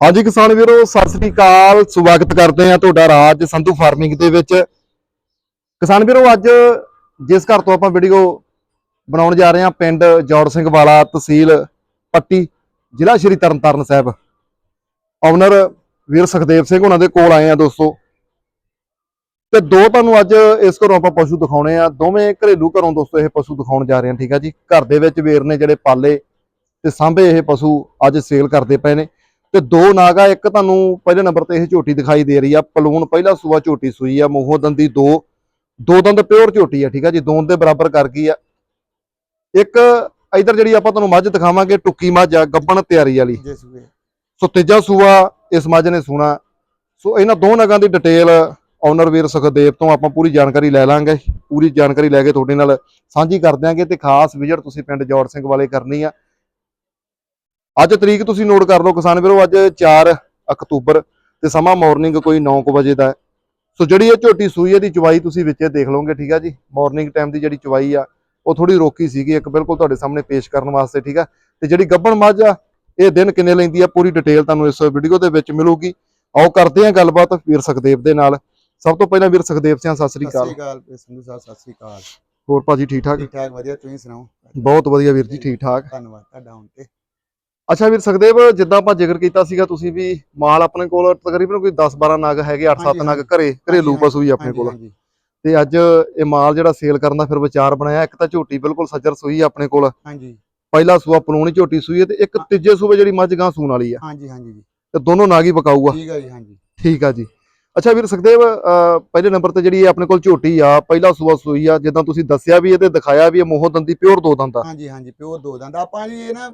ਹਾਂਜੀ ਕਿਸਾਨ ਵੀਰੋ, ਸਤਿ ਸ੍ਰੀ ਅਕਾਲ। ਸਵਾਗਤ ਕਰਦੇ ਆ ਤੁਹਾਡਾ ਰਾਜ ਸੰਧੂ ਫਾਰਮਿੰਗ ਦੇ ਵਿੱਚ। ਕਿਸਾਨ ਵੀਰੋ, ਅੱਜ ਜਿਸ ਘਰ ਤੋਂ ਆਪਾਂ ਵੀਡੀਓ ਬਣਾਉਣ ਜਾ ਰਹੇ ਹਾਂ, ਪਿੰਡ ਜੋੜ ਸਿੰਘ ਵਾਲਾ ਤਹਿਸੀਲ ਪੱਟੀ, ਜ਼ਿਲ੍ਹਾ ਸ਼੍ਰੀ ਤਰਨਤਾਰਨ ਸਾਹਿਬ। ਓਨਰ ਵੀਰ ਸੁਖਦੇਵ ਸਿੰਘ ਉਹਨਾਂ ਦੇ ਕੋਲ ਆਏ ਆ ਦੋਸਤੋ। ਤੇ ਦੋ ਤੁਹਾਨੂੰ ਅੱਜ ਇਸ ਘਰੋਂ ਆਪਾਂ ਪਸ਼ੂ ਦਿਖਾਉਣੇ ਆ ਦੋਵੇਂ ਘਰੇਲੂ ਘਰੋਂ ਦੋਸਤੋ ਇਹ ਪਸ਼ੂ ਦਿਖਾਉਣ ਜਾ ਰਹੇ ਆ ਠੀਕ ਆ ਜੀ। ਘਰ ਦੇ ਵਿੱਚ ਵੀਰ ਨੇ ਜਿਹੜੇ ਪਾਲੇ ਤੇ ਸਾਂਭੇ ਇਹ ਪਸ਼ੂ ਅੱਜ ਸੇਲ ਕਰਦੇ ਪਏ ਨੇ। ਤੇ ਦੋ ਨਾਗਾ ਇੱਕ ਤੁਹਾਨੂੰ ਪਹਿਲੇ ਨੰਬਰ ਤੇ ਇਹ ਝੋਟੀ ਦਿਖਾਈ ਦੇ ਰਹੀ ਆ। ਪਲੂਣ ਪਹਿਲਾ ਸੂਆ ਝੋਟੀ ਸੂਈ ਆ ਮੋਹੋ ਦੰਦੀ ਦੋ। ਦੋ ਦੰਦ ਪਿਓਰ ਝੋਟੀ ਆ ਠੀਕ ਆ ਜੀ ਦੋਨ ਦੇ ਬਰਾਬਰ ਕਰ ਗਈ ਆ। ਇੱਕ ਇਧਰ ਜਿਹੜੀ ਆਪਾਂ ਤੁਹਾਨੂੰ ਮੱਝ ਦਿਖਾਵਾਂਗੇ ਟੁੱਕੀ ਮੱਝ ਆ ਗੱਬਣ ਤਿਆਰੀ ਵਾਲੀ। ਸੋ ਤੀਜਾ ਸੂਆ ਇਸ ਮੱਝ ਨੇ ਸੁਣਾ। ਸੋ ਇਹਨਾਂ ਦੋ ਨਗਾਂ ਦੀ ਡਿਟੇਲ ਓਨਰ ਵੀਰ ਸੁਖਦੇਵ ਤੋਂ ਆਪਾਂ ਪੂਰੀ ਜਾਣਕਾਰੀ ਲੈ ਲਾਂਗੇ। ਪੂਰੀ ਜਾਣਕਾਰੀ ਲੈ ਕੇ ਤੁਹਾਡੇ ਨਾਲ ਸਾਂਝੀ ਕਰ ਦਿਆਂਗੇ ਤੇ ਖਾਸ ਵਿਜ਼ਿਟ ਤੁਸੀਂ ਪਿੰਡ ਜੌੜ ਸਿੰਘ ਵਾਲੇ ਕਰਨੀ ਆ। ਅੱਜ ਤਰੀਕ ਤੁਸੀਂ ਨੋਟ ਕਰ ਲਓ ਕਿਸਾਨ ਵੀਰੋ ਅੱਜ 4 ਅਕਤੂਬਰ ਤੇ ਸਮਾਂ ਮਾਰਨਿੰਗ ਕੋਈ 9:00 ਵਜੇ ਦਾ ਹੈ। ਸੋ ਜਿਹੜੀ ਇਹ ਝੋਟੀ ਸੂਈ ਇਹਦੀ ਚਵਾਈ ਤੁਸੀਂ ਵਿੱਚੇ ਦੇਖ ਲਓਗੇ ਠੀਕ ਆ ਜੀ? ਮਾਰਨਿੰਗ ਟਾਈਮ ਦੀ ਜਿਹੜੀ ਚਵਾਈ ਆ ਉਹ ਥੋੜੀ ਰੋਕੀ ਸੀਗੀ ਇੱਕ ਬਿਲਕੁਲ ਤੁਹਾਡੇ ਸਾਹਮਣੇ ਪੇਸ਼ ਕਰਨ ਵਾਸਤੇ ਠੀਕ ਆ? ਤੇ ਜਿਹੜੀ ਗੱਬਣ ਮੱਝ ਆ ਇਹ ਦਿਨ ਕਿੰਨੇ ਲੈਂਦੀ ਆ ਪੂਰੀ ਡਿਟੇਲ ਤੁਹਾਨੂੰ ਇਸ ਵੀਡੀਓ ਦੇ ਵਿੱਚ ਮਿਲੂਗੀ। ਆਓ ਕਰਦੇ ਹਾਂ ਗੱਲਬਾਤ ਵੀਰ ਸੁਖਦੇਵ ਦੇ ਨਾਲ। ਸਭ ਤੋਂ ਪਹਿਲਾਂ ਵੀਰ ਸੁਖਦੇਵ ਸਿੰਘ ਸਤਿ ਸ੍ਰੀ ਸਤਿ ਸ੍ਰੀ ਅਕਾਲ ਅਕਾਲ ਸੰਧੂ ਸਾਹਿਬ ਸਤਿ ਸ੍ਰੀ ਅਕਾਲ। ਹੋਰ ਭਾਜੀ ਠੀਕ ਠਾਕ? ਠੀਕ ਠਾਕ ਵਧੀਆ ਤੁਸੀਂ ਸੁਣਾਓ? ਬਹੁਤ ਵਧੀਆ ਵੀਰ ਜੀ ਠੀਕ ਠਾਕ। ਧੰਨਵਾਦ ਤੁਹਾਡਾ ਹੁਣ ਤੇ। ਅੱਛਾ ਵੀਰ ਸੁਖਦੇਵ ਜਿੱਦਾਂ ਆਪਾਂ ਜ਼ਿਕਰ ਕੀਤਾ ਸੀਗਾ ਤੁਸੀਂ ਵੀ ਮਾਲ ਆਪਣੇ ਕੋਲ ਤਕਰੀਬਨ ਕੋਈ 10 12 ਨਗ ਹੈਗੇ 8 7 ਹਾਂਜੀ, ਨਗ ਘਰੇ ਘਰੇਲੂ ਪਸ਼ੂ ਹੀ ਆਪਣੇ ਕੋਲ। ਤੇ ਅੱਜ ਇਹ ਮਾਲ ਜਿਹੜਾ ਸੇਲ ਕਰਨ ਦਾ ਫਿਰ ਵਿਚਾਰ ਬਣਾਇਆ ਇੱਕ ਤਾਂ ਝੋਟੀ ਬਿਲਕੁਲ ਸੱਜਰ ਸੂਈ ਆ ਆਪਣੇ ਕੋਲ। ਹਾਂਜੀ। ਪਹਿਲਾ ਸੂਆ ਪਲੂਣੀ ਝੋਟੀ ਸੂਈ ਹੈ ਤੇ ਇੱਕ ਤੀਜੇ ਸੂਬੇ ਜਿਹੜੀ ਮੱਝ ਗਾਂ ਸੂਣ ਵਾਲੀ ਆ। ਹਾਂਜੀ ਹਾਂਜੀ ਜੀ। ਤੇ ਦੋਨੋਂ ਨਾਗ ਹੀ ਬਕਾਊ ਆ ਠੀਕ ਹੈ ਜੀ ਹਾਂਜੀ। ਠੀਕ ਆ ਜੀ। ਅੱਛਾ ਵੀਰ ਸੁਖਦੇਵ ਪਹਿਲੇ ਨੰਬਰ ਤੇ ਜਿਹੜੀ ਇਹ ਆਪਣੇ ਕੋਲ ਝੋਟੀ ਆ ਪਹਿਲਾ ਸੂਆ ਸੂਈ ਆ ਜਿੱਦਾਂ ਤੁਸੀਂ ਦੱਸਿਆ ਵੀ ਇਹਦੇ ਦਿਖਾਇਆ ਵੀ ਇਹ ਮੋਹ ਦੰਦੀ ਪਿਓਰ ਦੋ ਦੰਦ ਆ। ਹਾਂਜੀ ਹਾਂਜੀ ਪਿਓਰ ਦੋ ਦੰਦ। ਆਪਾਂ ਜੀ ਇਹ ਨਾ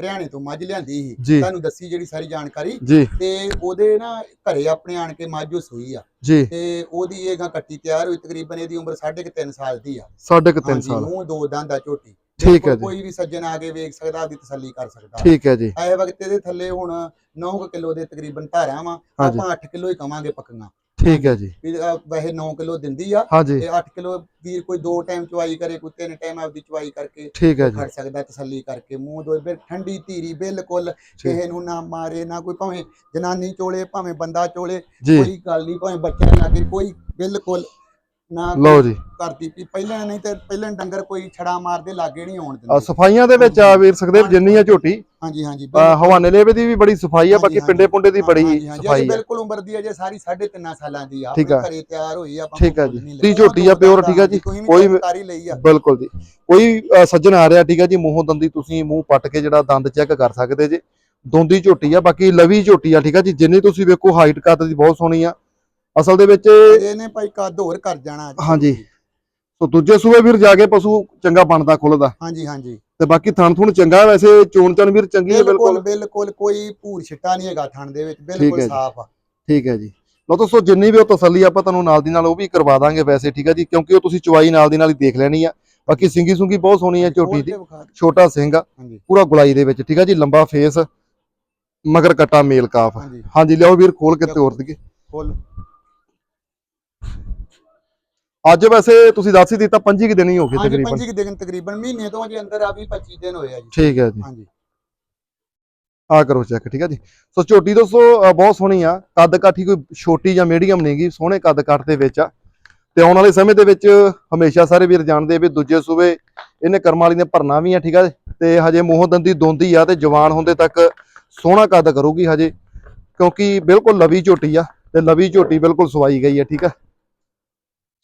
ਹਰਿਆਣੇ ਤੋਂ ਮੱਝ ਲਿਆਂਦੀ ਸੀ। ਤੁਹਾਨੂੰ ਦੱਸੀ ਜਿਹੜੀ ਸਾਰੀ ਜਾਣਕਾਰੀ। ਤੇ ਉਹਦੇ ਨਾ ਘਰੇ ਆਪਣੇ ਆਣ ਕੇ ਮੱਝ ਸੂਈ ਆ। ਤੇ ਉਹਦੀ ਇਹ ਗਾਂ ਕੱਟੀ ਤਿਆਰ ਹੋਈ ਤਕਰੀਬਨ ਇਹਦੀ ਉਮਰ 3.5 ਸਾਲ ਦੀ ਆ। ਸਾਢੇ ਕੁ ਤਿੰਨ ਹਾਂਜੀ ਸਾਲ। ਮੂੰਹ ਦੋ ਦੰਦ ਝੋਟੀ। ਠੀਕ ਹੈ ਜੀ। ਕੋਈ ਵੀ ਸੱਜਣ ਆ ਕੇ ਵੇਖ ਸਕਦਾ ਆਪਦੀ ਤਸੱਲੀ ਕਰ ਸਕਦਾ। ਠੀਕ ਹੈ ਜੀ। ਐ ਵਕਤ ਇਹਦੇ ਥੱਲੇ ਹੁਣ 9 ਕਿਲੋ ਦੇ ਤਕਰੀਬਨ ਧਾਰਾਂ ਵਾ। ਆਪਾਂ 8 ਕਿਲੋ ਹੀ ਕਵਾਂਗੇ ਪੱਕੀਆਂ। ਠੀਕ ਹੈ ਜੀ। ਵੀ ਅਹ ਵੈਸੇ 9 ਕਿਲੋ ਦਿੰਦੀ ਆ ਹਾਂਜੀ। ਤੇ 8 ਕਿਲੋ ਵੀਰ ਕੋਈ ਦੋ ਟਾਈਮ ਚਵਾਈ ਕਰੇ ਕੋਈ ਤਿੰਨ ਟਾਈਮ ਆਪਦੀ ਚਵਾਈ ਕਰਕੇ ਠੀਕ ਹੈ ਜੀ। ਖੜ ਸਕਦਾ ਤਸੱਲੀ ਕਰਕੇ। ਮੂੰਹ ਦੋਏ ਬਿਲ ਠੰਡੀ ਧੀਰੀ ਬਿਲਕੁਲ ਕਿਸੇ ਨੂੰ ਨਾ ਮਾਰੇ ਨਾ ਕੋਈ ਭਾਵੇਂ ਜਨਾਨੀ ਚੋਲੇ ਭਾਵੇਂ ਬੰਦਾ ਚੋਲੇ ਜੀ। ਕੋਈ ਗੱਲ ਨਹੀਂ ਭਾਵੇਂ ਬੱਚਾ ਲੱਗੇ ਕੋਈ ਬਿਲਕੁਲ ਨਾ ਲਓ ਜੀ। ਕਰਦੀ ਵੀ ਪਹਿਲਾਂ ਨਹੀਂ ਤੇ ਪਹਿਲਾਂ ਡੰਗਰ ਕੋਈ ਛੜਾ ਮਾਰਦੇ ਲਾਗੇ ਨਹੀਂ ਆਉਣ ਆ ਦਿੰਦੇ ਸਫਾਈਆਂ ਦੇ ਵਿੱਚ ਆ ਵੀਰ ਸੁਖਦੇਵ ਜਿੰਨੀ ਆ ਝੋਟੀ। ਹਾਂਜੀ ਹਾਂਜੀ ਆ, ਹਵਾਨੇ ਲੇਵੇ ਦੀ ਵੀ ਬੜੀ ਸਫ਼ਾਈ ਆ ਬਾਕੀ। ਪਿੰਡੇ ਪੁੰਡੇ ਦੀ ਬੜੀ ਸਫ਼ਾਈ ਆ। ਬਿਲਕੁਲ ਉਮਰ ਦੀ ਅਜੇ ਸਾਰੀ 3.5 ਸਾਲਾਂ ਦੀ ਆ। ਆਪਣੇ ਆ। ਘਰੇ ਤਿਆਰ ਹੋਈ ਆ ਆਪਾਂ ਠੀਕ ਆ ਕੋਈ ਜੀ। ਲਿਆ। ਝੋਟੀ ਆ, ਪਿਓਰ, ਠੀਕ ਆ ਜੀ। ਕੋਈ ਜਾਣਕਾਰੀ ਲਈ ਆ। ਬਿਲਕੁਲ ਜੀ। ਕੋਈ ਸੱਜਣ ਆ ਰਿਹਾ ਠੀਕ ਹੈ ਜੀ? ਮੂੰਹੋਂ ਦੰਦੀ ਤੁਸੀਂ ਮੂੰਹ ਪੱਟ ਕੇ ਜਿਹੜਾ ਦੰਦ ਚੈੱਕ ਕਰ ਸਕਦੇ ਜੇ। ਦੋਂਦੀ ਝੋਟੀ ਆ ਬਾਕੀ ਲਵੀ ਝੋਟੀ ਆ ਠੀਕ ਆ ਜੀ? ਜਿੰਨੀ ਤੁਸੀਂ ਵੇਖੋ ਹਾਈਟ ਕੱਦ ਦੀ ਬਹੁਤ ਸੋਹਣੀ ਆ। ਅਸਲ ਦੇ ਵਿੱਚ ਇਹਨੇ ਭਾਈ ਕੱਦ ਹੋਰ ਕਰ ਜਾਣਾ ਅੱਜ। ਹਾਂਜੀ। ਸੋ ਦੂਜੇ ਸੂਏ ਵੀਰ ਜਾ ਕੇ ਪਸ਼ੂ ਚੰਗਾ ਬਣਦਾ ਖੁੱਲਦਾ। ਹਾਂਜੀ ਹਾਂਜੀ। ਤੇ ਬਾਕੀ ਥਣ ਥੁਣ ਚੰਗਾ ਵੈਸੇ ਚੋਣ ਚਣ ਵੀਰ ਚੰਗੀ ਹੈ ਬਿਲਕੁਲ ਬਿਲਕੁਲ। ਬਿਲਕੁਲ ਕੋਈ ਭੂਰ ਛਿੱਟਾ ਨਹੀਂ ਹੈਗਾ ਥਣ ਦੇ ਵਿੱਚ ਹੈ ਬਿਲਕੁਲ ਜੀ। ਸਾਫ਼ ਆ। ਠੀਕ ਹੈ ਜੀ। ਲੋ ਦੋਸਤੋ ਜਿੰਨੀ ਵੀ ਉਹ ਤਸੱਲੀ ਆਪਾਂ ਤੁਹਾਨੂੰ ਨਾਲ ਦੀ ਨਾਲ ਉਹ ਵੀ ਕਰਵਾ ਦਾਂਗੇ ਵੈਸੇ ਠੀਕ ਹੈ ਜੀ? ਕਿਉਂਕਿ ਉਹ ਤੁਸੀਂ ਚਵਾਈ ਨਾਲ ਦੀ ਨਾਲ ਹੀ ਦੇਖ ਲੈਣੀ ਆ। ਬਾਕੀ ਸਿੰਗੀ ਸੁੰਗੀ ਬਹੁਤ ਸੋਹਣੀ ਆ ਝੋਟੀ ਦੀ। ਛੋਟਾ ਸਿੰਘ ਆ ਪੂਰਾ ਗੁਲਾਈ ਦੇ ਵਿੱਚ ਠੀਕ ਹੈ ਜੀ? ਲੰਬਾ ਫੇਸ ਮਗਰ ਕੱਟਾ ਮੇਲ ਕਾਫ। ਹਾਂਜੀ। ਹਾਂਜੀ ਲਿਆਓ ਵੀਰ ਖੋਲ ਕੇ ਤੋਰ ਦਈਏ। ਖੋਲ। ਅੱਜ ਵੈਸੇ ਤੁਸੀਂ ਦੱਸ ਹੀ ਦਿੱਤਾ 25 ਦਿਨ ਹੀ ਹੋ ਗਏ ਹਾਂਜੀ ਤਕਰੀਬਨ। ਪੰਜੀ ਕੁ ਦਿਨ ਤਕਰੀਬਨ ਮਹੀਨੇ ਤੋਂ ਅਜੇ ਅੰਦਰ ਆ ਵੀ 25 ਦਿਨ ਹੋਏ ਆ ਜੀ। ਠੀਕ ਹੈ ਜੀ। ਹਾਂਜੀ। ਆ ਕਰੋ ਚੈੱਕ ਠੀਕ ਹੈ ਜੀ। ਸੋ ਝੋਟੀ ਦੋਸਤੋ ਅ, ਬਹੁਤ ਸੋਹਣੀ ਆ। ਕੱਦ ਕਾਠੀ ਕੋਈ ਛੋਟੀ ਜਾਂ ਮੀਡੀਅਮ ਨਹੀਂਗੀ ਸੋਹਣੇ ਕੱਦ ਕਾਠ ਦੇ ਵਿੱਚ ਆ। ਤੇ ਆਉਣ ਵਾਲੇ ਸਮੇਂ ਦੇ ਵਿੱਚ ਹਮੇਸ਼ਾ ਸਾਰੇ ਵੀਰ ਜਾਣਦੇ ਆ ਵੀ ਦੂਜੇ ਸੂਬੇ ਇਹਨੇ ਕਰਮ ਵਾਲੀ ਨੇ ਭਰਨਾ ਵੀ ਆ ਠੀਕ ਹੈ ਤੇ ਹਜੇ ਮੋਹ ਦੰਦੀ ਦੋਂਦੀ ਆ ਤੇ ਜਵਾਨ ਹੁੰਦੇ ਤੱਕ ਸੋਹਣਾ ਕੱਦ ਕਰੂਗੀ ਹਜੇ। ਕਿਉਂਕਿ ਬਿਲਕੁਲ ਲਵੀ ਝੋਟੀ ਆ ਤੇ ਲਵੀ ਝੋਟੀ ਬਿਲਕੁਲ ਸਵਾਈ ਗਈ ਆ ਠੀਕ ਆ।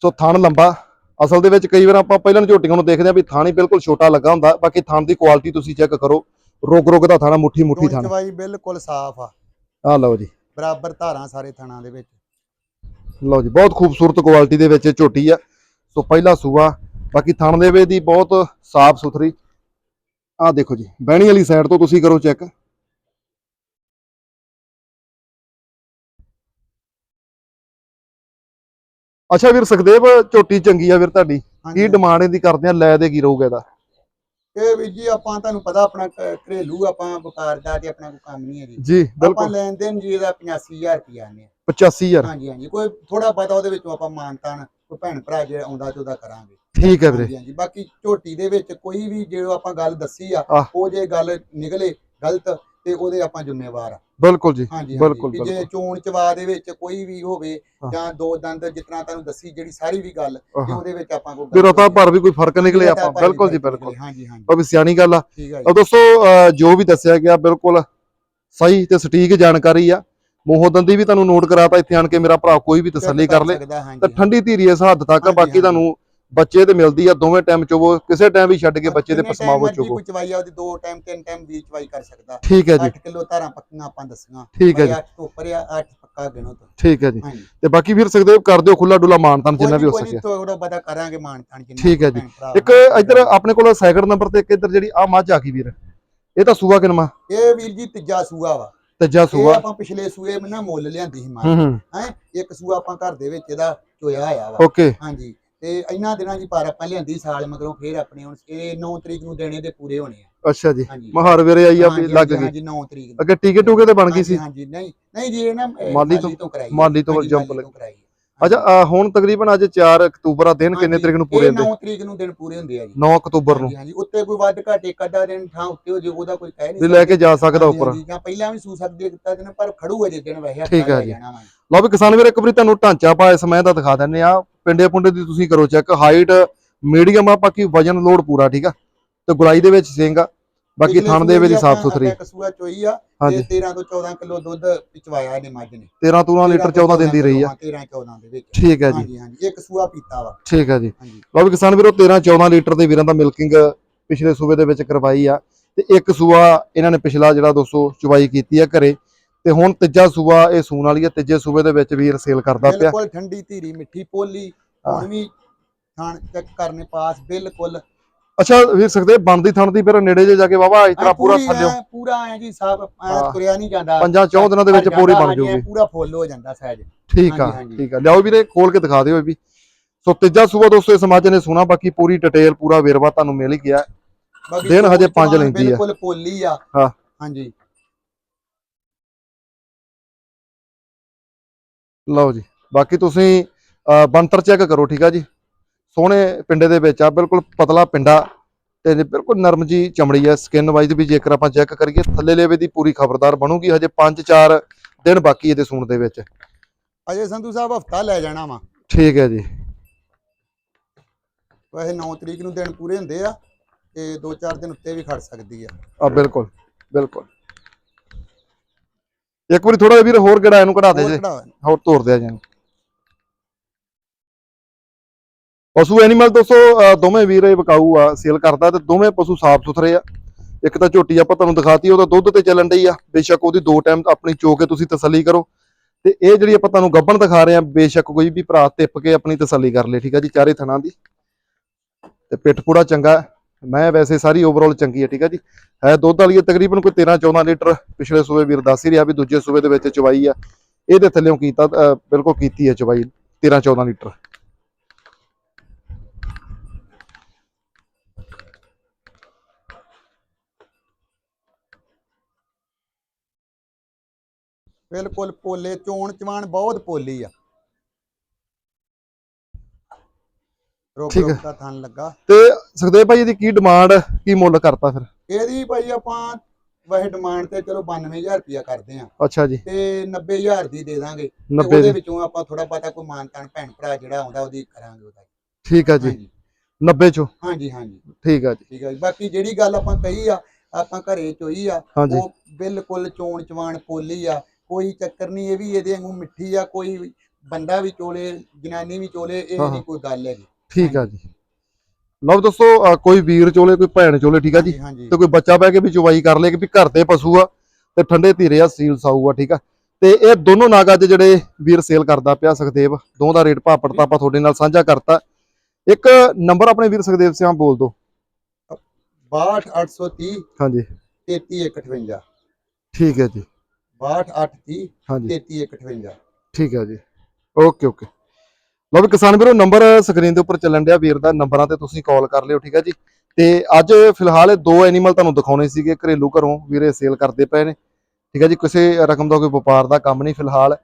ਸੋ ਥਣ ਲੰਬਾ। ਅਸਲ ਦੇ ਵਿੱਚ ਕਈ ਵਾਰ ਆਪਾਂ ਪਹਿਲਾਂ ਝੋਟੀਆਂ ਨੂੰ ਦੇਖਦੇ ਆ ਵੀ ਥਣ ਬਿਲਕੁਲ ਛੋਟਾ ਲੱਗਾ ਹੁੰਦਾ ਬਾਕੀ ਥਣ ਦੀ ਕੁਆਲਿਟੀ ਤੁਸੀਂ ਚੈੱਕ ਕਰੋ। ਰੁਕ ਰੁਕ ਦਾ ਥਾਣਾ ਮੁੱਠੀ ਮੁੱਠੀ ਥਣ। ਚਵਾਈ ਬਿਲਕੁਲ ਸਾਫ਼ ਆ। ਆ ਲਓ ਜੀ। ਬਰਾਬਰ ਧਾਰਾਂ ਸਾਰੇ ਥਣਾਂ ਦੇ ਵਿੱਚ। ਲਓ ਜੀ ਬਹੁਤ ਖੂਬਸੂਰਤ ਕੁਆਲਿਟੀ ਦੇ ਵਿੱਚ ਝੋਟੀ ਆ। ਸੋ ਪਹਿਲਾ ਸੂਆ ਬਾਕੀ ਥਣ ਦੇ ਵੇ ਦੀ ਬਹੁਤ ਸਾਫ਼ ਸੁਥਰੀ। ਆ ਦੇਖੋ ਜੀ ਬਹਿਣੀ ਵਾਲੀ ਸਾਈਡ ਤੋਂ ਤੁਸੀਂ ਕਰੋ ਚੈੱਕ ਅੱਛਾ ਵੀਰ ਸੁਖਦੇਵ ਝੋਟੀ ਚੰਗੀ ਆ ਵੀਰ ਤੁਹਾਡੀ। ਕੀ ਡਿਮਾਂਡ ਇਹਦੀ ਕਰਦੇ ਆ ਲੈ ਦੇ ਕੀ ਰਹੂਗਾ ਇਹਦਾ? ਇਹ ਵੀ ਜੀ ਆਪਾਂ ਤੁਹਾਨੂੰ ਪਤਾ ਆਪਣਾ ਘਰੇਲੂ ਆਪਾਂ ਵਪਾਰ ਦਾ ਤੇ ਆਪਣਾ ਕੋਈ ਕੰਮ ਨਹੀਂ ਹੈ ਜੀ ਆਪਾਂ ਲੈਣ ਦੇਣ ਜੀ ਇਹਦਾ 85000 ਰੁਪਿਆ ਨੇ 85000 ਹਾਂਜੀ ਹਾਂਜੀ। ਕੋਈ ਥੋੜਾ ਬਹੁਤਾ ਉਹਦੇ ਵਿੱਚੋਂ ਆਪਾਂ ਮਾਨਤਾਨ ਕੋਈ ਭੈਣ ਭਰਾ ਜੇ ਆਉਂਦਾ ਤੇ ਉਹਦਾ ਕਰਾਂਗੇ। ਠੀਕ ਹੈ ਵੀਰੇ। ਹਾਂਜੀ ਬਾਕੀ ਝੋਟੀ ਦੇ ਵਿੱਚ ਕੋਈ ਵੀ ਜਿਹੜਾ ਆਪਾਂ ਗੱਲ ਦੱਸੀ ਆ। ਉਹ ਜੇ ਗੱਲ ਨਿਕਲੇ ਗਲਤ ਤੇ ਉਹਦੇ ਆਪਾਂ ਜ਼ਿੰਮੇਵਾਰ ਆ ਬਿਲਕੁਲ ਜੀ ਹਾਂਜੀ ਬਿਲਕੁਲ, ਵੀ ਜੇ ਬਿਲਕੁਲ। ਚੋਣ ਚਵਾ ਦੇ ਵਿੱਚ ਕੋਈ ਵੀ ਹੋਵੇ। ਜਾਂ ਦੋ ਦੰਦ ਤਰ੍ਹਾਂ ਤੁਹਾਨੂੰ ਦੱਸੀ ਜਿਹੜੀ ਸਾਰੀ ਵੀ ਗੱਲ ਤੇ। ਉਹਦੇ ਵਿੱਚ ਆਪਾਂ ਕੋਈ ਰਤਾ ਭਰ ਵੀ ਕੋਈ ਫ਼ਰਕ ਨਿਕਲੇ ਆਪਾਂ ਬਿਲਕੁਲ ਜੀ। ਬਿਲਕੁਲ ਹਾਂਜੀ ਹਾਂਜੀ ਉਹ ਵੀ ਸਿਆਣੀ ਗੱਲ ਆ ਦੋਸਤੋ ਜੋ ਵੀ ਦੱਸਿਆ ਗਿਆ ਬਿਲਕੁਲ ਸਹੀ ਤੇ ਸਟੀਕ ਜਾਣਕਾਰੀ ਆ ਮੋਹਦਨ ਦੀ ਵੀ ਤੁਹਾਨੂੰ ਨੋਟ ਕਰਾਤਾ ਇੱਥੇ ਆਣ ਕੇ ਮੇਰਾ ਭਰਾ ਕੋਈ ਵੀ ਤਸੱਲੀ ਕਰ ਲੇ ਤਾਂ ਠੰਡੀ ਧੀਰੀ ਇਸ ਹੱਦ ਤੱਕ ਬਾਕੀ। ਤੁਹਾਨੂੰ ਬੱਚੇ ਤੇ ਮਿਲਦੀ ਆ ਦੋਵੇਂ ਟਾਈਮ ਚੋਵੋ ਕਿਸੇ ਟਾਈਮ ਵੀ ਛੱਡ ਕੇ ਬੱਚੇ ਦੇ ਪਸਮਾਵੋ ਚੋਵੋ ਕੋਈ ਚਵਾਈ ਆ ਉਹਦੀ ਦੋ ਟਾਈਮ ਤਿੰਨ ਟਾਈਮ ਵੀ ਚਵਾਈ ਕਰ ਸਕਦਾ। ਠੀਕ ਹੈ ਜੀ। 8 ਕਿਲੋ ਧਾਰਾਂ ਪੱਕੀਆਂ ਆਪਾਂ ਦੱਸੀਆਂ। ਠੀਕ ਹੈ ਜੀ। 8 ਤੋਂ ਉੱਪਰ ਆ 8 ਪੱਕਾ ਗਿਣੋ ਤਾਂ। ਠੀਕ ਹੈ ਜੀ। ਤੇ ਬਾਕੀ ਵੀਰ ਸਕਦੇ ਕਰ ਦਿਓ ਖੁੱਲਾ ਡੁੱਲਾ ਮਾਨਤਾਨ ਜਿੰਨਾ ਵੀ ਹੋ ਕੋਈ ਸਕੇ। ਥੋੜਾ ਬਤਾ ਕਰਾਂਗੇ ਮਾਨਤਾਨ ਜਿੰਨਾ ਠੀਕ ਹੈ ਜੀ। ਇੱਕ ਇੱਧਰ ਆਪਣੇ ਕੋਲ ਸੈਕਿੰਡ ਨੰਬਰ ਤੇ ਇੱਕ ਇੱਧਰ ਜਿਹੜੀ ਆ ਮੱਝ ਆ ਗਈ ਵੀਰ। ਇਹ ਤਾਂ ਸੂਆ ਕਿਨਮਾ ਇਹ ਵੀਰ ਜੀ ਤੀਜਾ ਸੂਆ ਵਾ। ਤੀਜਾ ਸੂਆ। ਆਪਾਂ ਪਿਛਲੇ ਸੂਏ ਮੈਂ ਨਾ ਮੁੱਲ ਲਿਆਂਦੀ ਸੀ ਮਾਂ ਹੈ ਇੱਕ ਸੂਆ ਆਪਾਂ ਘਰ ਦੇ ਵਿੱਚ ਇਹਦਾ ਚੋਇਆ ਆਇਆ ਵਾ। ਓਕੇ। ਹਾਂਜੀ। ਤੇ ਇਹਨਾਂ ਦਿਨਾਂ ਦੀ ਪਰ ਆਪਾਂ ਲਿਆਂਦੀ ਸਾਲ ਮਗਰੋਂ ਫੇਰ ਆਪਣੇ ਹੁਣ ਇਹ 9 ਤਰੀਕ ਨੂੰ ਦੇਣੇ ਦੇ ਪੂਰੇ ਹੋਣੇ ਆ। ਅੱਛਾ ਜੀ। ਹਾਂਜੀ। ਮਹਾਰ ਵੀਰੇ ਆਈ ਆ ਵੀ ਹਾਂਜੀ, ਲੱਗ ਗਈ। ਹਾਂਜੀ 9 ਤਰੀਕ ਨੂੰ। ਅੱਗੇ ਟੀਕੇ ਟੂਕੇ ਤੇ ਬਣ ਗਈ ਸੀ। ਹਾਂਜੀ ਨਹੀਂ ਨਹੀਂ ਜੀ ਇਹ ਨਾ ਇਹ ਮਾਲੀ ਤੋਂ- ਤੋਂ ਕਰਾਈ ਮਾਲੀ ਤੋਂ ਹਾਂਜੀ, jump ਮਾਲੀ ਲੱਗੀ। ਤੋਂ ਕਰਾਈ ਹੈ। ਅੱਛਾ ਅਹ ਹੁਣ ਤਕਰੀਬਨ ਅੱਜ 4 ਅਕਤੂਬਰ ਆ ਦਿਨ ਕਿੰਨੇ ਹਾਂਜੀ, ਤਰੀਕ ਨੂੰ ਪੂਰੇ ਇਹ ਹੁੰਦੇ? 9 ਤਰੀਕ ਨੂੰ ਦਿਨ ਪੂਰੇ ਹੁੰਦੇ ਆ ਜੀ। 9 ਅਕਤੂਬਰ ਨੂੰ। ਹਾਂਜੀ ਹਾਂਜੀ ਉੱਤੇ ਕੋਈ ਵੱਧ ਘੱਟ ਇੱਕ ਅੱਧਾ ਦਿਨ ਥਾਂ ਉੱਤੇ ਹੋ ਜੇ ਉਹਦਾ ਕੋਈ ਕਹਿ ਵੀ ਨਹੀਂ ਲੈ ਕੇ ਜਾ ਸਕਦਾ ਹਾਂਜੀ, ਉੱਪਰ। ਹਾਂਜੀ, ਜਾਂ ਪਹਿਲਾਂ ਵੀ ਸੂ ਸਕਦੀ ਹੈ ਕਿਤਾ ਦਿਨ ਪਰ ਖੜੂ ਅਜੇ ਦਿਨ ਵਹਿਆ ਠੀਕ ਹੈ ਜੀ। ਲਓ ਵੀ ਕਿਸਾਨ ਵੀਰ ਇੱਕ ਵਾਰੀ ਤੁਹਾਨੂੰ ਢਾਂਚਾ ਪਾ ਇਸ ਸਮੇਂ ਦਾ ਦਿਖਾ ਦਿੰਨੇ ਆ ਪਿੰਡੇ ਪੁੰਡੇ ਦੀ ਤੁਸੀਂ ਕਰੋ ਚੈੱਕ ਹਾਈਟ ਮੀਡੀਅਮ ਆ ਬਾਕੀ ਵਜਨ ਲੋਡ ਪੂਰਾ ਠੀਕ ਆ? ਤੇ ਗੁਲਾਈ ਦੇ ਵਿੱਚ ਸਿੰਘ ਆ ਬਾਕੀ ਥਣ ਦੇ ਵਿੱਚ ਸਾਫ਼ ਸੁਥਰੀ। ਕਸੂਆ ਚੋਈ ਆ ਤੇ 13 ਤੋਂ 14 ਕਿਲੋ ਦੁੱਧ ਪਿਚਵਾਇਆ ਨੇ ਮੱਝ ਨੇ। 13 13 ਲੀਟਰ 14 ਦਿੰਦੀ ਰਹੀ ਆ। 13 14 ਦੇ ਵਿੱਚ। ਠੀਕ ਹੈ ਜੀ। ਹਾਂਜੀ ਹਾਂਜੀ ਇੱਕ ਸੂਆ ਪੀਤਾ ਵਾ। ਠੀਕ ਹੈ ਜੀ। ਲਓ ਵੀ ਕਿਸਾਨ ਵੀਰੋ 13 14 ਲੀਟਰ ਦੇ ਵੀਰਾਂ ਦਾ ਮਿਲਕਿੰਗ ਪਿਛਲੇ ਸੂਬੇ ਦੇ ਵਿੱਚ ਕਰਵਾਈ ਆ ਤੇ ਇੱਕ ਸੂਆ ਇਹਨਾਂ ਨੇ ਪਿਛਲਾ ਜਿਹੜਾ ਦੋਸਤੋ ਚੁਵਾਈ ਕੀਤੀ ਆ ਘਰੇ। ਤੇ ਹੁਣ ਤੀਜਾ ਸੂਆ ਇਹ ਸੂਣ ਵਾਲੀ ਆ ਤੀਜੇ ਸੂਬੇ ਦੇ ਵਿੱਚ ਵੀਰ ਸੇਲ ਕਰਦਾ ਪਿਆ। ਬਿਲਕੁਲ ਠੰਡੀ ਧੀਰੀ ਮਿੱਠੀ ਪੋਲੀ ਹੁਣ ਵੀ ਥਾਣ ਚੈੱਕ ਕਰਨੇ ਪਾਸ ਬਿਲਕੁਲ। ਅੱਛਾ ਵੀਰ ਸਕਦੇ ਬਣਦੀ ਥਣ ਦੀ ਫਿਰ ਨੇੜੇ ਜੇ ਜਾ ਕੇ ਵਾਵਾ ਇਸ ਤਰ੍ਹਾਂ ਪੂਰਾ ਥੱਲਿਓ ਪੂਰਾ ਐ ਜੀ ਹਾਂ। ਤੁਰਿਆ ਨਹੀਂ ਜਾਂਦਾ। ਪੰਜਾਂ ਚੌਂ ਦਿਨਾਂ ਦੇ ਵਿੱਚ ਪੂਰੀ ਬਣ ਜਾਊਗੀ ਪੂਰਾ ਫੁੱਲ ਹੋ ਜਾਂਦਾ ਸਹਿਜ ਠੀਕ ਆ। ਠੀਕ ਆ। ਲਿਆਓ ਵੀਰੇ ਖੋਲ ਕੇ ਦਿਖਾ ਦਿਓ ਇਹ ਵੀ। ਸੋ ਤੀਜਾ ਸੂਆ ਦੋਸਤੋ ਇਸ ਸਮਾਜ ਨੇ ਸੁਣਾ ਬਾਕੀ ਪੂਰੀ ਡਿਟੇਲ ਪੂਰਾ ਵੇਰਵਾ ਤੁਹਾਨੂੰ ਮਿਲ ਹੀ ਗਿਆ ਦਿਨ ਹਜੇ ਪੰਜ ਲੈਂਦੀ ਆ। ਬਿਲਕੁਲ ਪੋਲੀ ਆ। ਹਾਂ। ਹਾਂਜੀ। ਲਓ ਜੀ ਬਾਕੀ ਤੁਸੀਂ ਅਹ, ਬਣਤਰ ਚੈੱਕ ਕਰੋ ਠੀਕ ਆ ਜੀ? ਸੋਹਣੇ ਪਿੰਡੇ ਦੇ ਵਿੱਚ ਆ ਬਿਲਕੁਲ ਪਤਲਾ ਪਿੰਡਾ ਤੇ ਬਿਲਕੁਲ ਨਰਮ ਜੀ ਚਮੜੀ ਆ ਸਕਿਨ ਵਾਈਜ਼ ਵੀ ਜੇਕਰ ਆਪਾਂ ਚੈੱਕ ਕਰੀਏ ਥੱਲੇ ਲੇਵੇ ਦੀ ਪੂਰੀ ਖਬਰਦਾਰ ਬਣੂਗੀ ਹਜੇ 5-4 ਦਿਨ ਬਾਕੀ ਇਹਦੇ ਸੂਣ ਦੇ ਵਿੱਚ। ਅਜੇ ਸੰਧੂ ਸਾਹਿਬ ਹਫਤਾ ਲੈ ਜਾਣਾ ਵਾ। ਠੀਕ ਹੈ ਜੀ। ਵੈਸੇ 9 ਤਰੀਕ ਨੂੰ ਦਿਨ ਪੂਰੇ ਹੁੰਦੇ ਆ ਤੇ 2-4 ਦਿਨ ਉੱਤੇ ਵੀ ਖੜ ਸਕਦੀ ਆ। ਆ ਬਿਲਕੁਲ ਬਿਲਕੁਲ। ਇੱਕ ਵਾਰੀ ਥੋੜਾ ਵੀਰ ਹੋਰ ਗੜਾ ਇਹਨੂੰ ਕਢਾ ਦੇ ਜੇ। ਹੋਰ ਤੋਰ ਦਿਆ ਜੀ ਪਸ਼ੂ ਐਨੀਮਲ ਦੋਸਤੋ ਦੋਵੇਂ ਵੀਰ ਇਹ ਵਿਕਾਊ ਆ ਸੇਲ ਕਰਦਾ ਤੇ ਦੋਵੇਂ ਪਸ਼ੂ ਸਾਫ਼ ਸੁਥਰੇ ਆ। ਇੱਕ ਤਾਂ ਝੋਟੀ ਆਪਾਂ ਤੁਹਾਨੂੰ ਦਿਖਾਤੀ ਉਹਦਾ ਦੁੱਧ ਤੇ ਚੱਲਣ ਡਈ ਆ। ਬੇਸ਼ੱਕ ਉਹਦੀ ਦੋ ਟਾਈਮ ਆਪਣੀ ਚੋ ਕੇ ਤੁਸੀਂ ਤਸੱਲੀ ਕਰੋ। ਤੇ ਇਹ ਜਿਹੜੀ ਆਪਾਂ ਤੁਹਾਨੂੰ ਗੱਬਣ ਦਿਖਾ ਰਹੇ ਆ ਬੇਸ਼ੱਕ ਕੋਈ ਵੀ ਭਰਾ ਤਿੱਪ ਕੇ ਆਪਣੀ ਤਸੱਲੀ ਕਰ ਲੇ ਠੀਕ ਆ ਜੀ ਚਾਰੇ ਥਣਾਂ ਦੀ। ਤੇ ਪਿੱਠ ਪੂੜਾ ਚੰਗਾ। ਮੈਂ ਵੈਸੇ ਸਾਰੀ ਓਵਰਆਲ ਚੰਗੀ ਹੈ ਠੀਕ ਆ ਜੀ। ਹੈ, ਦੁੱਧ ਵਾਲੀ ਤਕਰੀਬਨ ਕੋਈ 13 14 ਲੀਟਰ ਪਿਛਲੇ ਸੂਬੇ ਵੀਰ ਦੱਸ ਹੀ ਰਿਹਾ ਵੀ ਦੂਜੇ ਸੂਬੇ ਦੇ ਵਿੱਚ ਚਵਾਈ ਆ। ਇਹਦੇ ਥੱਲੇੋਂ ਕੀਤਾ ਬਿਲਕੁਲ ਕੀਤੀ ਹੈ ਚਵਾਈ 13 14 ਲੀਟਰ। ਬਿਲਕੁਲ ਪੋਲੇ ਚੋਣ ਚਵਾਣ ਬਹੁਤ ਪੋਲੀ ਆ। ਰੋਕ। ਰੋਕ ਦਾ ਥਣ ਲੱਗਾ। ਤੇ ਸੁਖਦੇਵ ਭਾਈ ਇਹਦੀ ਕੀ ਡਿਮਾਂਡ ਕੀ ਮੁੱਲ ਕਰਤਾ ਫਿਰ? ਇਹਦੀ ਭਾਈ ਆਪਾਂ ਵੈਸੇ ਡਿਮਾਂਡ ਤੇ ਚਲੋ 92000 ਰੁਪਇਆ ਕਰਦੇ ਆ ਅੱਛਾ ਜੀ। ਤੇ 90000 ਦੀ ਦੇ ਦਾਂਗੇ। ਤੇ 90 ਉਹਦੇ ਵਿੱਚੋਂ ਆਪਾਂ ਥੋੜਾ ਪਤਾ ਕੋਈ ਮਾਨਤਾਨ ਭੈਣ ਭਰਾ ਜਿਹੜਾ ਆਉਂਦਾ ਉਹਦੀ ਕਰਾਂਗੇ ਉਹਦਾ। ਠੀਕ ਆ ਜੀ। ਹਾਂਜੀ। 90 ਚੋਂ। ਹਾਂਜੀ ਹਾਂਜੀ। ਠੀਕ ਆ ਜੀ। ਠੀਕ ਹੈ ਜੀ। ਬਾਕੀ ਜਿਹੜੀ ਗੱਲ ਆਪਾਂ ਕਹੀ ਆ ਆਪਾਂ ਘਰੇ ਚੋਈ ਆ ਉਹ ਬਿਲਕੁਲ ਚੋਣ ਚਵਾਣ ਪੋਲੀ ਆ। ਕੋਈ ਚੱਕਰ ਨਹੀਂ ਇਹ ਵੀ ਇਹਦੇ ਵਾਂਗੂ ਮਿੱਠੀ ਆ ਕੋਈ ਬੰਦਾ ਵੀ ਚੋਲੇ ਜਨਾਨੀ ਵੀ ਚੋਲੇ ਇਹ ਨਹੀਂ। ਕੋਈ ਗੱਲ ਹੈਗੀ। ਠੀਕ ਆ ਜੀ। ਲਓ ਦੋਸਤੋ ਅਹ ਕੋਈ ਵੀਰ ਚੋਲੇ ਕੋਈ ਭੈਣ ਚੋਲੇ ਠੀਕ ਆ ਜੀ? ਹਾਂਜੀ ਤੇ ਕੋਈ ਬੱਚਾ ਬਹਿ ਕੇ ਵੀ ਚੁਵਾਈ ਕਰ ਲੇ ਕਿ ਵੀ ਘਰ ਦੇ ਪਸ਼ੂ ਆ ਤੇ ਠੰਡੇ ਧੀਰੇ ਆ ਸੀਲ ਸਾਊ ਆ ਠੀਕ ਆ? ਤੇ ਇਹ ਦੋਨੋਂ ਨਾਗ ਅੱਜ ਜਿਹੜੇ ਵੀਰ ਸੇਲ ਕਰਦਾ ਪਿਆ ਸੁਖਦੇਵ। ਦੋਵਾਂ ਦਾ ਰੇਟ ਭਾਪੜ ਤਾਂ ਆਪਾਂ ਤੁਹਾਡੇ ਨਾਲ ਸਾਂਝਾ ਕਰਤਾ। ਇੱਕ ਨੰਬਰ ਆਪਣੇ ਵੀਰ ਸੁਖਦੇਵ ਸਿੰਘ ਬੋਲ ਦਿਓ 62830 ਹਾਂਜੀ। 33158 ਠੀਕ ਹੈ ਜੀ। 62830 ਹਾਂਜੀ। 33158 ਠੀਕ ਹੈ ਜੀ। Okay okay. ਲਓ ਵੀ ਕਿਸਾਨ ਵੀਰੋ ਨੰਬਰ ਸਕਰੀਨ ਦੇ ਉੱਪਰ ਚੱਲਣ ਡਿਆ ਵੀਰ ਦਾ ਨੰਬਰਾਂ ਤੇ ਤੁਸੀਂ ਕਾਲ ਕਰ ਲਿਓ ਠੀਕ ਹੈ ਜੀ? ਤੇ ਅੱਜ ਫਿਲਹਾਲ ਇਹ ਦੋ ਐਨੀਮਲ ਤੁਹਾਨੂੰ ਦਿਖਾਉਣੇ ਸੀਗੇ ਘਰੇਲੂ ਘਰੋਂ ਵੀਰੇ ਸੇਲ ਕਰਦੇ ਪਏ ਨੇ ਠੀਕ ਹੈ ਜੀ? ਕਿਸੇ ਰਕਮ ਦਾ ਕੋਈ ਵਪਾਰ ਦਾ ਕੰਮ ਨਹੀਂ ਫਿਲਹਾਲ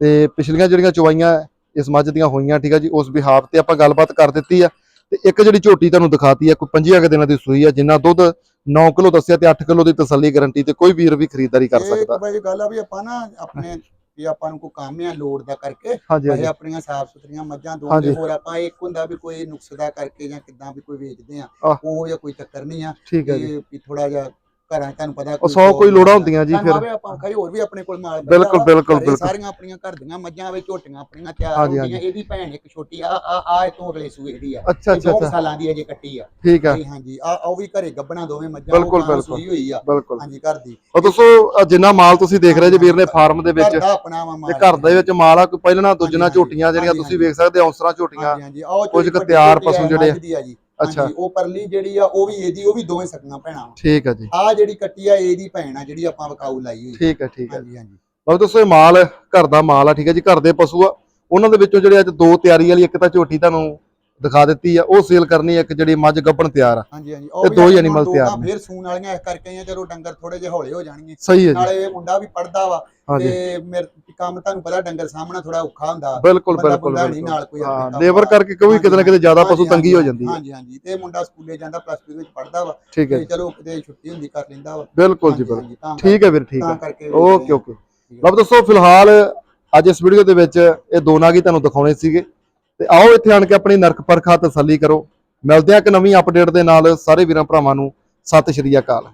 ਤੇ ਪਿਛਲੀਆਂ ਜਿਹੜੀਆਂ ਚਵਾਈਆਂ ਇਸ ਮੱਝ ਦੀਆਂ ਹੋਈਆਂ ਠੀਕ ਹੈ ਜੀ? ਉਸ ਬਿਹਾਫ ਤੇ ਆਪਾਂ ਗੱਲਬਾਤ ਕਰ ਦਿੱਤੀ ਆ ਤੇ ਇੱਕ ਜਿਹੜੀ ਝੋਟੀ ਤੁਹਾਨੂੰ ਦਿਖਾਤੀ ਆ ਕੋਈ 25 ਕੁ ਦਿਨਾਂ ਦੀ ਸੂਈ ਆ ਜਿੰਨਾ ਦੁੱਧ 9 ਕਿਲੋ ਦੱਸਿਆ ਤੇ 8 ਕਿਲੋ ਦੀ ਤਸੱਲੀ ਗਾਰੰਟੀ ਤੇ ਕੋਈ ਵੀਰ ਵੀ ਖਰੀਦਦਾਰੀ ਕਰ ਇਹ ਸਕਦਾ। ਬਾਈ ਗੱਲ ਆ ਵੀ ਆਪਾਂ ਨਾ ਆਪਣੇ ਵੀ ਆਪਾਂ ਨੂੰ ਕੋਈ ਕੰਮ ਆ ਲੋੜ ਦਾ ਕਰਕੇ ਹਾਂਜੀ ਆਪਣੀਆਂ ਸਾਫ਼ ਸੁਥਰੀਆਂ ਮੱਝਾਂ ਦੋ ਹਾਂਜੀ। ਤੇ ਹੋਰ ਆਪਾਂ ਇੱਕ ਹੁੰਦਾ ਵੀ ਕੋਈ ਨੁਕਸ ਦਾ ਕਰਕੇ ਜਾਂ ਕਿੱਦਾਂ ਵੀ ਕੋਈ ਵੇਚਦੇ ਆ ਆਹ। ਉਹ ਜਾਂ ਕੋਈ ਚੱਕਰ ਨਹੀਂ ਆ ਠੀਕ ਹੈ ਜੀ ਇਹ ਵੀ ਥੋੜਾ ਜਿਹਾ ਘਰਾਂ ਤੁਹਾਨੂੰ ਪਤਾ ਉਹ 100 ਕੋਈ ਲੋੜਾਂ ਹੁੰਦੀਆਂ ਜੀ ਫਿਰ। ਆਵੇ ਆਪਾਂ ਖਾਈ ਹੋਰ ਵੀ ਆਪਣੇ ਕੋਲ ਮਾਲ ਬਿਲਕੁਲ ਵਾ, ਬਿਲਕੁਲ ਘਰੇ ਬਿਲਕੁਲ। ਸਾਰੀਆਂ ਆਪਣੀਆਂ ਘਰ ਦੀਆਂ ਮੱਝਾਂ ਵੇ ਝੋਟੀਆਂ ਆਪਣੀਆਂ ਤਿਆਰ ਹਾਂਜੀ, ਹੁੰਦੀਆਂ। ਇਹਦੀ ਭੈਣ ਇੱਕ ਛੋਟੀ ਆ ਆ ਆ ਇਹ ਤੋਂ ਅਗਲੇ ਸੂਏ ਦੀ ਆ। ਅੱਛਾ ਇਹ ਅੱਛਾ ਦੋ ਅੱਛਾ। ਸਾਲਾਂ ਦੀ ਅਜੇ ਕੱਟੀ ਆ। ਠੀਕ ਆ। ਹਾਂਜੀ ਹਾਂਜੀ। ਆ ਉਹ ਵੀ ਘਰੇ ਗੱਬਣਾ ਦੋਵੇਂ ਮੱਝਾਂ ਉਹ ਬਿਲਕੁਲ, ਗਾਂ ਬਿਲਕੁਲ। ਸੂਈ ਹੋਈ ਆ। ਬਿਲਕੁਲ। ਹਾਂਜੀ ਘਰ ਦੀ। ਉਹ ਦੱਸੋ ਅ, ਜਿੰਨਾ ਮਾਲ ਤੁਸੀਂ ਦੇਖ ਰਹੇ ਜੀ ਵੀਰ ਨੇ ਫਾਰਮ ਦੇ ਵਿੱਚ ਤੇ ਘਰ ਦੇ ਵਿੱਚ ਮਾਲ ਆ ਕੋਈ ਪਹਿਲਾਂ ਦੂਜਣਾ ਝੋਟੀਆਂ ਜਿਹੜੀਆਂ ਤੁਸੀਂ ਵੇਖ ਸਕਦੇ ਹੋ ਔਸਰਾ ਝੋਟੀਆਂ ਕੁਝ ਕੁ ਤਿਆਰ ਝੋਟੀ ਆ, ਪਸ਼ੂ ਜਿਹੜੇ ਆ। ਅੱਛਾ। ਹਾਂਜੀ ਉਹ ਪਰਲੀ ਜਿਹੜੀ ਆ ਉਹ ਵੀ ਇਹਦੀ ਉਹ ਵੀ ਦੋਵੇਂ ਸਕੀਆਂ ਭੈਣਾਂ ਠੀਕ ਆ ਜੀ। ਆ ਜਿਹੜੀ ਕੱਟੀ ਆ ਇਹਦੀ ਭੈਣ ਆ ਜਿਹੜੀ ਆਪਾਂ ਵਕਾਊ ਲਾਈ ਹੋਈ ਠੀਕ ਹੈ ਠੀਕ ਹੈ ਹਾਂਜੀ ਹਾਂਜੀ। ਬਾਕੀ ਦੋਸਤੋ ਇਹ ਮਾਲ ਘਰ ਦਾ ਮਾਲ ਆ ਠੀਕ ਹੈ ਜੀ? ਘਰ ਦੇ ਪਸ਼ੂ ਆ। ਉਹਨਾਂ ਦੇ ਵਿੱਚੋਂ ਜਿਹੜੇ ਅੱਜ ਦੋ ਤਿਆਰੀ ਵਾਲੀ ਇੱਕ ਤਾਂ ਝੋਟੀ ਤੁਹਾਨੂੰ ਦਿਖਾ ਦਿੱਤੀ ਆ ਉਹ ਸੇਲ ਕਰਨੀ ਆ ਇੱਕ ਜਿਹੜੀ ਮੱਝ ਗੱਭਣ ਤਿਆਰ ਆ। ਹਾਂਜੀ ਹਾਂਜੀ। ਤੇ ਦੋ ਹੀ animal ਤਿਆਰ ਨੇ। ਫੇਰ ਸੂਣ ਵਾਲੀਆਂ ਇਸ ਕਰਕੇ ਆ ਚਲੋ ਡੰਗਰ ਥੋੜੇ ਜਿਹੇ ਹੌਲੇ ਹੋ ਜਾਣਗੇ। ਸਹੀ ਹੈ ਜੀ। ਨਾਲੇ ਇਹ ਮੁੰਡਾ ਵੀ ਪੜਦਾ ਵਾ ਹਾਂਜੀ। ਤੇ ਮੇਰੇ ਕੰਮ ਤੁਹਾਨੂੰ ਪਤਾ ਡੰਗਰ ਸਾਹਮਣਾ ਥੋੜਾ ਔਖਾ ਹੁੰਦਾ। ਬਿਲਕੁਲ ਬੰਦਾ ਬਿਲਕੁਲ ਬੰਦਾ ਨਹੀਂ ਬਿਲਕੁਲ। ਨਾਲ ਕੋਈ ਆਪਣੇ ਹਾਂ ਕੰਮ ਲੇਬਰ ਵਾਲਾ। ਕਰਕੇ ਕੋਈ ਕਿਤੇ ਨਾ ਕਿਤੇ ਜ਼ਿਆਦਾ ਪਸ਼ੂ ਹਾਂਜੀ, ਤੰਗੀ ਹੋ ਜਾਂਦੀ ਹੈ। ਹਾਂਜੀ ਹਾਂਜੀ। ਤੇ ਮੁੰਡਾ ਸਕੂਲੇ ਜਾਂਦਾ ਪਲੱਸ 2 ਵਿੱਚ ਪੜਦਾ ਵਾ। ਠੀਕ ਹੈ ਤੇ ਚਲੋ ਕਿਤੇ ਛੁੱਟੀ ਹੁੰਦੀ ਕਰ ਲੈਂਦਾ ਵਾ। ਬਿਲਕੁਲ ਜੀ ਬਿਲਕੁਲ। ਹਾਂਜੀ, ਤਾਂ ਠੀਕ ਹੈ ਵੀਰ ਠੀਕ ਤਾਂ ਹੈ। ਕਰਕੇ ਓਕੇ ਓਕੇ। ਲਓ ਦੋਸਤੋ ਫਿਲਹਾਲ ਅੱਜ ਇਸ ਵੀਡੀਓ ਦੇ ਵਿੱਚ ਇਹ ਦੋ ਨਾਗ ਹੀ ਤੁਹਾਨੂੰ ਦਿਖਾਉਣੇ ਸੀਗੇ। ਤੇ ਆਓ ਇੱਥੇ ਆਣ ਕੇ ਆਪਣੀ ਨਰਕ ਪਰਖਾ ਤਸੱਲੀ ਕਰੋ। ਮਿਲਦੇ ਆ ਇੱਕ ਨਵੀਂ ਅਪਡੇਟ ਦੇ ਨਾਲ। ਸਾਰੇ ਵੀਰਾਂ ਭਰਾਵਾਂ ਨੂੰ ਸਤਿ ਸ਼੍ਰੀ ਅਕਾਲ।